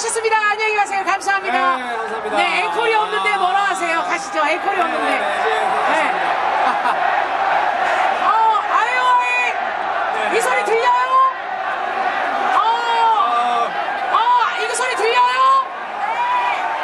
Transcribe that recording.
수고하셨습니다. 안녕히 가세요. 감사합니다. 네, 감사합니다. 네, 앵콜이 없는데 뭐라 하세요? 가시죠. 앵콜이 네, 없는데. 네, 네, 네, 네.